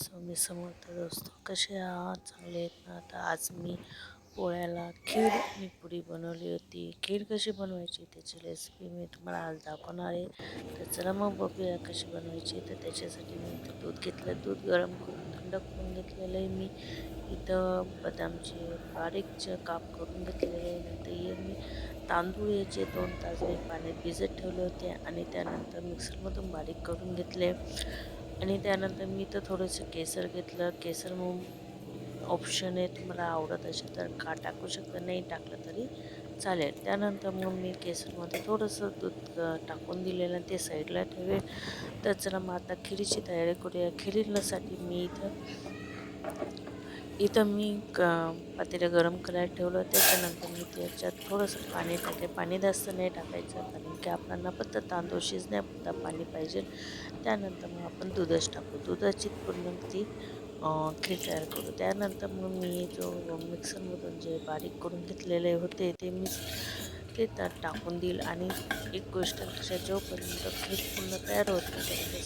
समर्थ दोस्त कसे आहात? चांगले आहेत ना? आता आज मी पोळ्याला खीर आणि पुरी बनवली होती. खीर कशी बनवायची? त्याची रेसिपी मी तुम्हाला आज दाखवणार आहे. तर चला मग बघूया कशी बनवायची. तर त्याच्यासाठी मी इथं दूध घेतलं. दूध गरम करून थंड करून घेतलेलं आहे मी. इथं बदामचे बारीकचे काप करून घेतलेले आहे. नंतर हे मी तांदूळ याचे दोन तास मी पाण्यात भिजत ठेवले होते आणि त्यानंतर मिक्सरमधून बारीक करून घेतले. आणि त्यानंतर मी तर थोडंसं केसर घेतलं. केसर मग ऑप्शन आहे तुम्हाला आवडत असेल तर का टाकू शकता नाही टाकलं तरी चालेल. त्यानंतर मग मी केसरमध्ये थोडंसं दूध टाकून दिलेलं ते साईडला ठेवेल. तर चला मग आता खिरीची तयारी करूया. खिरीसाठी मी इथं इथं मी क पातेलं गरम करायला ठेवलं. त्याच्यानंतर मी त्याच्यात थोडंसं पाणी टाकले पाणी जास्त नाही टाकायचं कारण की आपल्याला फक्त तांदूळ शिजण्यापुरता पाणी पाहिजे. त्यानंतर मग आपण दूधच टाकू. दुधाची पूर्ण ती खीर तयार करू. त्यानंतर मग मी जो मिक्सरमधून जे बारीक करून घेतलेले होते ते मी ते त्यात टाकून देईल. आणि एक गोष्ट लक्षात जोपर्यंत खीर पूर्ण तयार होत नाही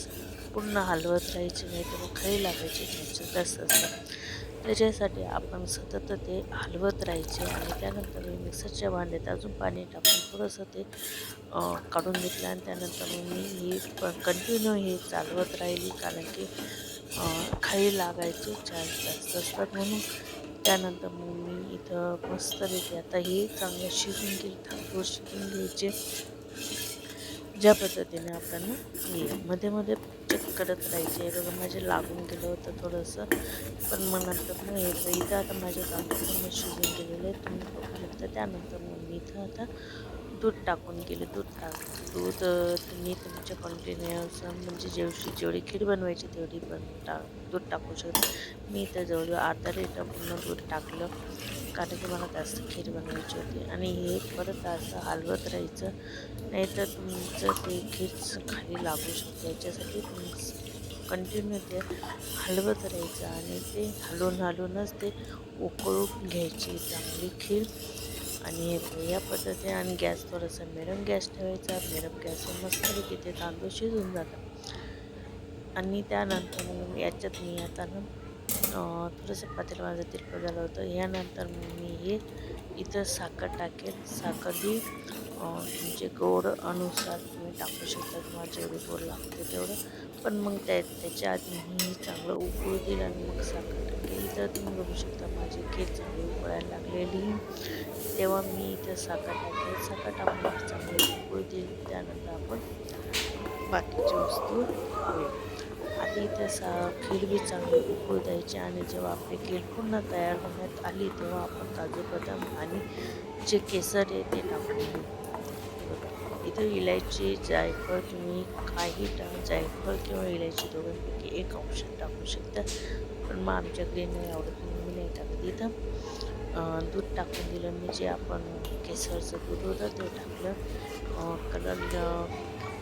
पूर्ण हलवत राहायची नाही तर मग खरी लागायची त्याचं जास्त असतं त्याच्यासाठी आपण सतत ते हलवत राहायचे आणि त्यानंतर मी मिक्सरच्या भांड्यात अजून पाणी टाकून थोडंसं ते काढून घेतलं आणि त्यानंतर मग मी ही कंटिन्यू हे चालवत राहिली. कारण की खाई लागायचे चान्स जास्त असतात म्हणून. त्यानंतर मग मी इथं मस्तपैकी आता हे चांगलं शिजून घेईल तांदूळ शिजून घ्यायचे. ज्या पद्धतीने आपण येईल मध्ये मध्ये चेक करत राहायचे बघा माझे लागून गेलं होतं थोडंसं. पण मग नंतर मग हे इथं आता माझे तांदूळ पण शिजून गेलेले तुम्ही बघू शकता. त्यानंतर मग मी इथं आता दूध टाकून गेले दूध टाक. दूध तुम्ही तुमच्या कंटिन्युअस म्हणजे जेवढी जेवढी खीर बनवायची तेवढी पण टा दूध टाकू शकता. मी तर जवळजवळ अर्धा लिटर पूर्ण दूध टाकलं कारण की मला जास्त खीर बनवायची होती. आणि हे परत असं हलवत राहायचं नाहीतर तुमचं ते खीर खाली लागू शकते. याच्यासाठी तुम्ही कंटिन्यू ते हलवत राहायचं आणि ते हलवून हलवूनच ते उकळून घ्यायची चांगली खीर. आणि या पद्धतीने आणि गॅस थोडासा मिडम गॅस ठेवायचा मिडम गॅसवर मस्तपैकी ते तांदूळ शिजून जातात. आणि त्यानंतर मग याच्यात मी आता ना थोडंसं पातेलं माझं तिरपं झालं होतं. यानंतर मग मी हे इथं साखर टाकेल. साखर ही तुमचे गोड अनुसार तुम्ही टाकू शकता. तुम्हाला जेवढे गोड लागते तेवढं. पण मग त्या त्याच्या आधी मी चांगलं उकळू दिलं आणि मग साखर टाकेल तुम्ही बघू शकता माझी खीर चांगली उकळायला लागलेली. तेव्हा मी इथं साखर टाकली साखर टाकून म्हणजे चांगली उकळू दिली. त्यानंतर आपण बाकीची वस्तू आधी इथं सा खीर बी चांगली उकळू द्यायची आणि जेव्हा आपली खीर पूर्ण तयार होण्यात आली तेव्हा आपण काजू बदाम आणि जे केसर आहे ते टाकून इथं इलायची जायफळ तुम्ही काही टाक जायफळ किंवा इलायची दोघांपैकी एक ऑप्शन टाकू शकता. पण मग आमच्याकडे नाही आवडत म्हणून मी नाही टाकत. इथं दूध टाकून दिलं. मी जे आपण केसरचं दूध होतं ते टाकलं. कलर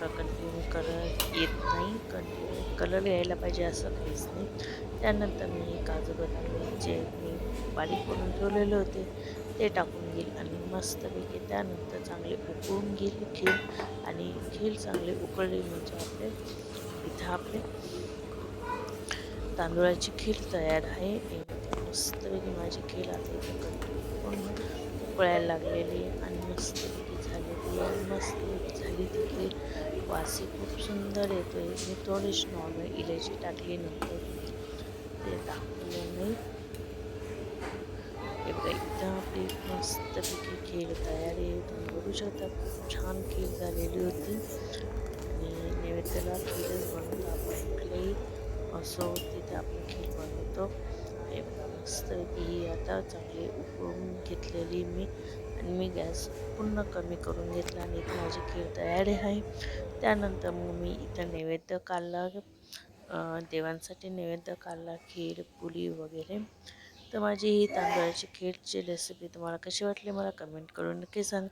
कंटिन्यू कलर येत नाही. कंटिन्यू कलर यायला पाहिजे असं काहीच नाही. त्यानंतर मी काजू बदाम जे बारीक करून ठेवलेले होते. ते टाकून घेईल आणि मस्तपैकी त्यानंतर चांगले उकळून घेईल खीर आणि खीर चांगले उकळली म्हणजे आपले इथं आपले तांदूळाची खीर तयार आहे. मस्तपैकी माझी खीर आता इथं कंटिन्यू उकळायला लागलेली आणि मस्तपैकी झालेली आहे. मस्तपैकी झाली ती खीर. वासी खूप सुंदर येतोय. मी थोडीशी नॉर्मल इलायची टाकली नंतर ते दाखवलं नाही एकदम आपली मस्तपैकी खीर तयार तुम्ही बघू शकता खूप छान खेळ झालेली होती. आणि नैवेद्याला खीरच बनवतो आपण कुठल्याही असो तिथे आपण खीर बनवतो. मस्तपैकी ही आता चांगली उकळून घेतलेली मी. आणि मी गॅस पूर्ण कमी करून घेतला आणि इथे माझी खीर तयार आहे. त्यानंतर मग मी इथं नैवेद्य काढला. देवांसाठी नैवेद्य काढला. खीर पुरी वगैरे. तर माझी ही तांदळाची खीरची रेसिपी तुम्हाला कशी वाटली मला कमेंट करून नक्की सांग.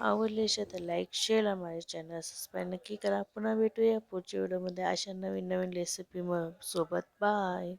आवडली असेल तर लाईक शेअर आणि माझ्या चॅनल सबस्क्राईब नक्की करा. पुन्हा भेटूया पुढच्या व्हिडिओमध्ये अशा नवीन नवीन रेसिपी मग सोबत. बाय